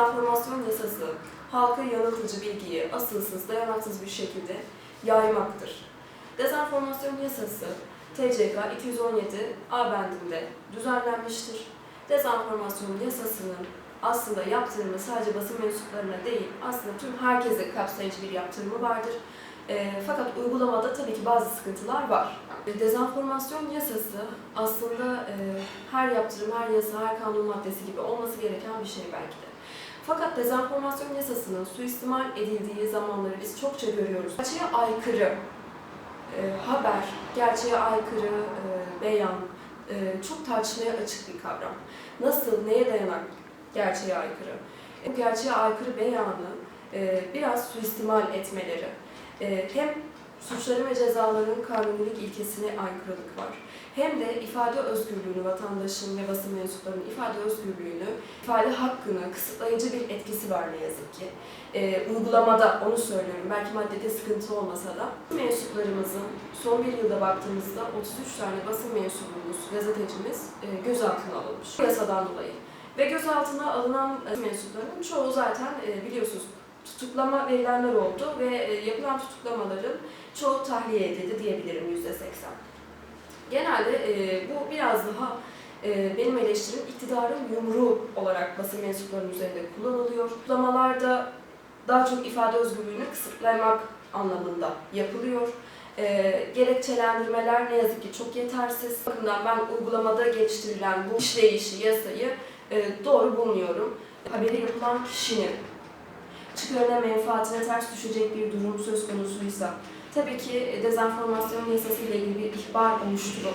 Dezenformasyon yasası halka yanıltıcı bilgiyi asılsız, dayanaksız bir şekilde yaymaktır. Dezenformasyon yasası TCK 217 A bendinde düzenlenmiştir. Dezenformasyon yasasının aslında yaptırımı sadece basın mensuplarına değil, aslında tüm herkese kapsayıcı bir yaptırımı vardır. E, fakat uygulamada tabii ki bazı sıkıntılar var. Dezenformasyon yasası aslında e, her yaptırım, her yasa, her kanun maddesi gibi olması gereken bir şey belki de. Fakat dezenformasyon yasasının suistimal edildiği zamanları biz çokça görüyoruz. Gerçeğe aykırı e, haber, gerçeğe aykırı e, beyan e, çok tartışmaya açık bir kavram. Nasıl, neye dayanak gerçeğe aykırı? Bu gerçeğe aykırı beyanı e, biraz suistimal etmeleri, e, hem suçların ve cezaların kanunilik ilkesine aykırılık var. Hem de ifade özgürlüğünü, vatandaşın ve basın mensuplarının ifade özgürlüğünü, ifade hakkını kısıtlayıcı bir etkisi var ne yazık ki. Ee, uygulamada onu söylüyorum, belki maddede sıkıntı olmasa da. Mensuplarımızın son bir yılda baktığımızda 33 tane basın mensubumuz, gazetecimiz e, gözaltına alınmış. Yasadan dolayı. Ve gözaltına alınan e, mensupların çoğu zaten e, biliyorsunuz tutuklama verilenler oldu ve e, yapılan tutuklamaların çoğu tahliye edildi diyebilirim yüzde seksen. Genelde e, bu biraz daha e, benim eleştirim iktidarın yumruğu olarak basın mensuplarının üzerinde kullanılıyor. Tutuklamalarda daha çok ifade özgürlüğünü kısıtlamak anlamında yapılıyor. E, gerekçelendirmeler ne yazık ki çok yetersiz. Bakımdan ben uygulamada geliştirilen bu işleyişi, yasayı e, doğru bulmuyorum. Haberi yapılan kişinin çıkarına menfaatine ters düşecek bir durum söz konusuysa tabii ki dezenformasyon yasası ile ilgili bir ihbar oluşturup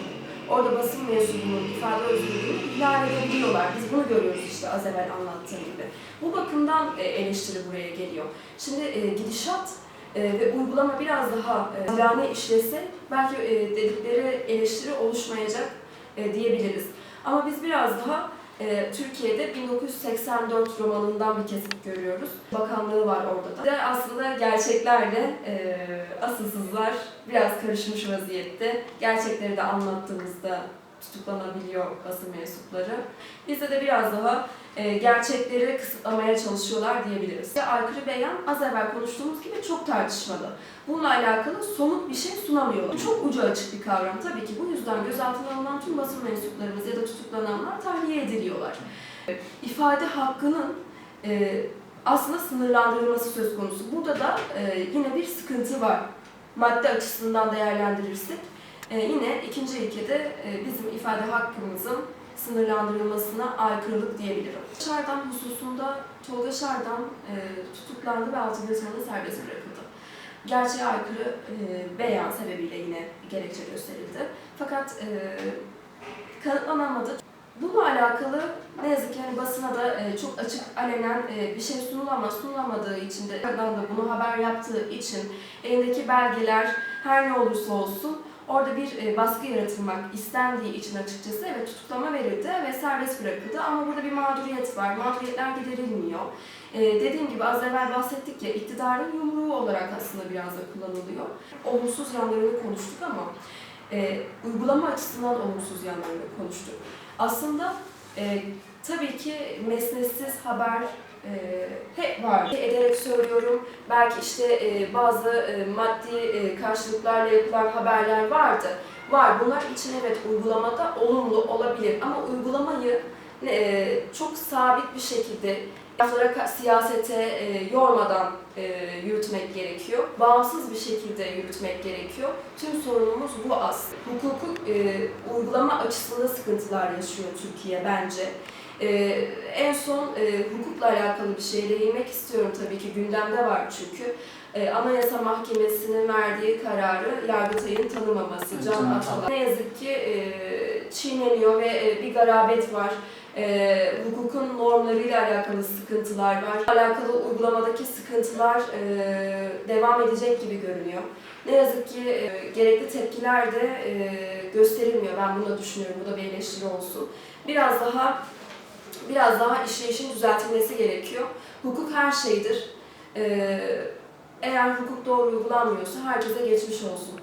orada basın mensubunun ifade özgürlüğünü ihlal edebiliyorlar. Biz bunu görüyoruz işte az evvel anlattığım gibi. Bu bakımdan e, eleştiri buraya geliyor. Şimdi e, gidişat e, ve uygulama biraz daha e, işlese belki dedikleri eleştiri oluşmayacak diyebiliriz. Ama biz biraz daha e, Türkiye'de 1984 romanından bir kesit görüyoruz. Bakanlığı var orada da. Ve aslında gerçeklerle e, asılsızlar biraz karışmış vaziyette. Gerçekleri de anlattığımızda tutuklanabiliyor basın mensupları. Bizde de biraz daha e, gerçekleri kısıtlamaya çalışıyorlar diyebiliriz. Aykırı beyan az evvel konuştuğumuz gibi çok tartışmalı. Bununla alakalı somut bir şey sunamıyorlar. Çok ucu açık bir kavram. Tabii ki bu yüzden gözaltına alınan tüm basın mensuplarımız ya da tutuklananlar tahliye ediliyorlar. İfade hakkının e, aslında sınırlandırılması söz konusu. Burada da e, yine bir sıkıntı var. Madde açısından değerlendirirsek. E, yine ikinci ilkede e, bizim ifade hakkımızın sınırlandırılmasına aykırılık diyebilirim. Şardan hususunda Tolga Şardan e, tutuklandı ve 6 gün sonra serbest bırakıldı. Gerçeğe aykırı e, beyan sebebiyle yine gerekçe gösterildi. Fakat e, kanıtlanamadı. Bununla alakalı ne yazık ki hani basına da e, çok açık alenen e, bir şey sunulamaz, sunulamadığı için de da bunu haber yaptığı için elindeki belgeler her ne olursa olsun Orada bir e, baskı yaratılmak istendiği için açıkçası evet tutuklama verildi ve serbest bırakıldı ama burada bir mağduriyet var. Mağduriyetler giderilmiyor. E, dediğim gibi az evvel bahsettik ya iktidarın yumruğu olarak aslında biraz da kullanılıyor. Olumsuz yanlarını konuştuk ama e, uygulama açısından olumsuz yanlarını konuştuk. Aslında e, tabii ki mesnetsiz haber hep var. Ederek söylüyorum. Belki işte e, bazı e, maddi e, karşılıklarla yapılan haberler vardı. Var. Bunlar için evet uygulamada olumlu olabilir. Ama uygulamayı çok sabit bir şekilde laflara siyasete yormadan yürütmek gerekiyor. Bağımsız bir şekilde yürütmek gerekiyor. Tüm sorunumuz bu aslında. Hukuku e, uygulama açısında sıkıntılar yaşıyor Türkiye bence. Ee, en son e, hukukla alakalı bir şey değinmek istiyorum tabii ki gündemde var çünkü. E, Anayasa Mahkemesi'nin verdiği kararı Yargıtay'ın tanımaması, Can Atalay. Ne yazık ki e, çiğneniyor ve e, bir garabet var. E, hukukun normlarıyla alakalı sıkıntılar var. Alakalı uygulamadaki sıkıntılar e, devam edecek gibi görünüyor. Ne yazık ki e, gerekli tepkiler de e, gösterilmiyor. Ben bunu düşünüyorum. Bu da bir eleştiri olsun. Biraz daha biraz daha işleyişin düzeltilmesi gerekiyor. Hukuk her şeydir. Ee, eğer hukuk doğru uygulanmıyorsa herkese geçmiş olsun.